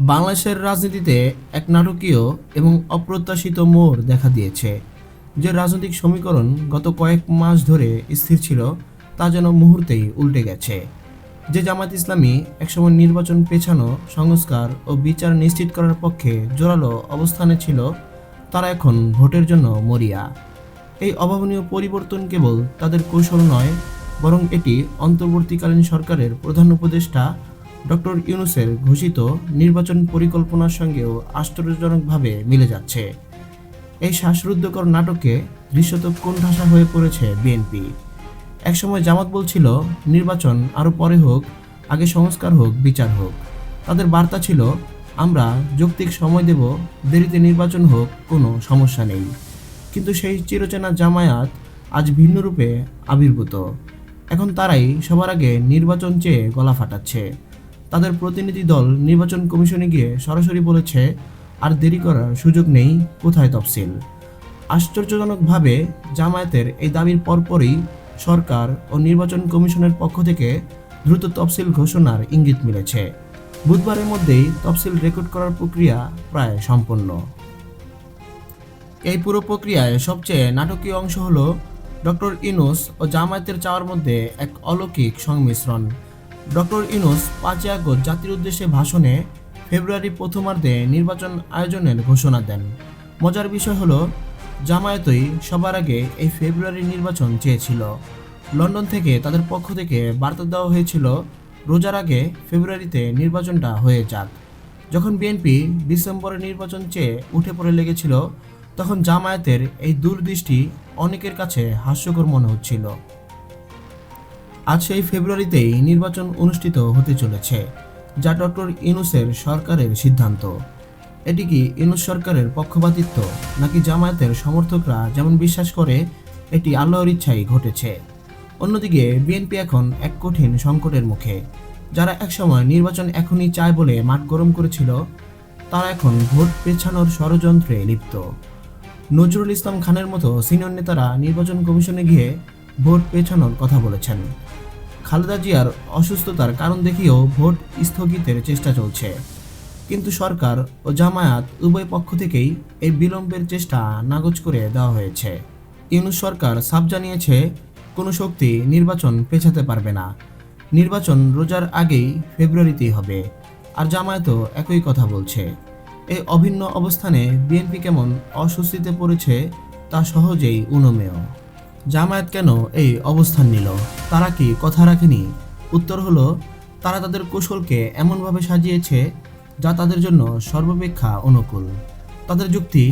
বাংলাদেশের রাজনীতিতে এক নাটকীয় এবং অপ্রত্যাশিত মোড় দেখা দিয়েছে। যে রাজনৈতিক সমীকরণ গত কয়েক মাস ধরে স্থির ছিল, তা যেন মুহূর্তেই উল্টে গেছে। যে জামাত ইসলামী একসময় নির্বাচন পেছানো, সংস্কার ও বিচার নিশ্চিত করার পক্ষে জোরালো অবস্থানে ছিল, তারা এখন ভোটের জন্য মরিয়া। এই অভাবনীয় পরিবর্তন কেবল তাদের কৌশল নয়, বরং এটি অন্তর্বর্তীকালীন সরকারের প্রধান উপদেষ্টা ডক্টর ইউনুসের ঘোষিত নির্বাচন পরিকল্পনার সঙ্গেও আশ্চর্যজনকভাবে মিলে যাচ্ছে। এই শ্বাসরুদ্ধকর নাটকে দৃশ্যত কোণঠাসা হয়ে পড়েছে বিএনপি। একসময় জামাত বলছিল, নির্বাচন আরও পরে হোক, আগে সংস্কার হোক, বিচার হোক। তাদের বার্তা ছিল, আমরা যৌক্তিক সময় দেব, দেরিতে নির্বাচন হোক, কোনো সমস্যা নেই। কিন্তু সেই চিরচেনা জামায়াত আজ ভিন্ন রূপে আবির্ভূত। এখন তারাই সবার আগে নির্বাচন চেয়ে গলা ফাটাচ্ছে। তাদের প্রতিনিধি দল নির্বাচন কমিশনে গিয়ে সরাসরি বলেছে, আর দেরি করার সুযোগ নেই, কোথায় তফসিল? আশ্চর্যজনকভাবে জামায়াতের এই দাবির পরপরই সরকার ও নির্বাচন কমিশনের পক্ষ থেকে দ্রুত তফসিল ঘোষণার ইঙ্গিত মিলেছে। বুধবারের মধ্যেই তফসিল রেকর্ড করার প্রক্রিয়া প্রায় সম্পন্ন। এই পুরো প্রক্রিয়ায় সবচেয়ে নাটকীয় অংশ হল ডক্টর ইনুস ও জামায়াতের চাওয়ার মধ্যে এক অলৌকিক সংমিশ্রণ। ডক্টর ইনুস পাঁচই আগস্ট জাতির উদ্দেশ্যে ভাষণে ফেব্রুয়ারি প্রথমার্ধে নির্বাচন আয়োজনের ঘোষণা দেন। মজার বিষয় হলো, জামায়াতই সবার আগে এই ফেব্রুয়ারি নির্বাচন চেয়েছিল। লন্ডন থেকে তাদের পক্ষ থেকে বার্তা দেওয়া হয়েছিল, রোজার আগে ফেব্রুয়ারিতে নির্বাচনটা হয়ে যাক। যখন বিএনপি ডিসেম্বরে নির্বাচন চেয়ে উঠে পড়ে লেগেছিল, তখন জামায়াতের এই দূরদৃষ্টি অনেকের কাছে হাস্যকর মনে হচ্ছিল। আজ সেই ফেব্রুয়ারিতেই নির্বাচন অনুষ্ঠিত হতে চলেছে, যা ডক্টর ইনুসের সরকারের সিদ্ধান্ত। এটি কি ইনুস সরকারের পক্ষপাতিত্ব, নাকি জামায়াতের সমর্থকরা যেমন বিশ্বাস করে, এটি আল্লাহর ইচ্ছাই ঘটেছে? অন্যদিকে, বিএনপি এখন এক কঠিন সংকটের মুখে। যারা একসময় নির্বাচন এখনই চায় বলে মাঠ গরম করেছিল, তারা এখন ভোট পেছানোর ষড়যন্ত্রে লিপ্ত। নজরুল ইসলাম খানের মতো সিনিয়র নেতারা নির্বাচন কমিশনে গিয়ে ভোট পেছানোর কথা বলেছেন। খালেদা জিয়ার অসুস্থতার কারণ দেখিয়েও ভোট স্থগিতের চেষ্টা চলছে। কিন্তু সরকার ও জামায়াত উভয় পক্ষ থেকেই এই বিলম্বের চেষ্টা নাকচ করে দেওয়া হয়েছে। ইউনুস সরকার সাফ জানিয়েছে, কোনো শক্তি নির্বাচন পেছাতে পারবে না। নির্বাচন রোজার আগেই ফেব্রুয়ারিতেই হবে। আর জামায়াতও একই কথা বলছে। এই অভিন্ন অবস্থানে বিএনপি কেমন অস্বস্তিতে পড়েছে তা সহজেই অনুমেয় জামায়াত কেন এই অবস্থান নিল? তারা কি কথা রাখেনি? উত্তর হলো, তারা তাদের কৌশলকে এমনভাবে সাজিয়েছে যা তাদের জন্য সর্বাপেক্ষা অনুকূল। তাদের যুক্তি,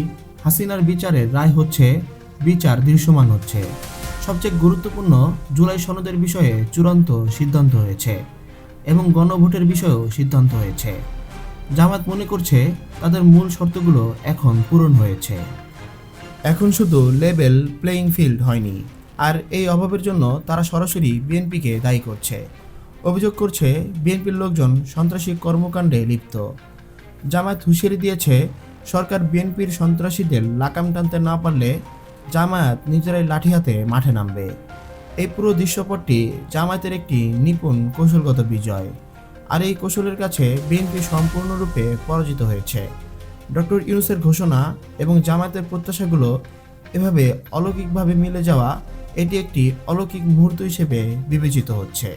হাসিনার বিচারের রায় হচ্ছে, বিচার দৃশ্যমান হচ্ছে। সবচেয়ে গুরুত্বপূর্ণ জুলাই সনদের বিষয়ে চূড়ান্ত সিদ্ধান্ত হয়েছে এবং গণভোটের বিষয়েও সিদ্ধান্ত হয়েছে। জামাত মনে করছে, তাদের মূল শর্তগুলো এখন পূরণ হয়েছে। এখন শুধু লেভেল প্লেয়িং ফিল্ড হয়নি, আর এই অভাবের জন্য তারা সরাসরি বিএনপিকে দায়ী করছে। অভিযোগ করছে, বিএনপির লোকজন সন্ত্রাসী কর্মকাণ্ডে লিপ্ত। জামায়াত হুঁশিয়ারি দিয়েছে, সরকার বিএনপির সন্ত্রাসীদের লাকাম টানতে না পারলে জামায়াত নিজেরাই লাঠি হাতে মাঠে নামবে। এই পুরো দৃশ্যপটটি জামায়াতের একটি নিপুণ কৌশলগত বিজয়, আর এই কৌশলের কাছে বিএনপি সম্পূর্ণরূপে পরাজিত হয়েছে। ডক্টর ইউনুসের ঘোষণা এবং জামায়াতের প্রত্যাশাগুলো এভাবে অলৌকিকভাবে মিলে যাওয়া, এটি একটি অলৌকিক মুহূর্ত হিসেবে বিবেচিত হচ্ছে।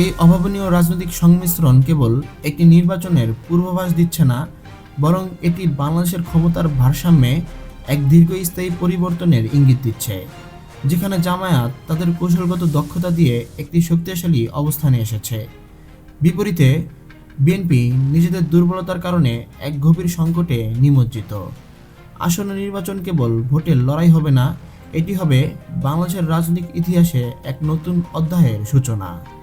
এই অভাবনীয় রাজনৈতিক সংমিশ্রণ কেবল একটি নির্বাচনের পূর্বাভাস দিচ্ছে না, বরং এটি বাংলাদেশের ক্ষমতার ভারসাম্যে এক দীর্ঘস্থায়ী পরিবর্তনের ইঙ্গিত দিচ্ছে, যেখানে জামায়াত তাদের কৌশলগত দক্ষতা দিয়ে একটি শক্তিশালী অবস্থানে এসেছে। বিপরীতে বিএনপি নিজেদের দুর্বলতার কারণে এক গভীর সংকটে নিমজ্জিত। আসন্ন নির্বাচন কেবল ভোটের লড়াই হবে না, এটি হবে বাংলাদেশের রাজনৈতিক ইতিহাসে এক নতুন অধ্যায়ের সূচনা।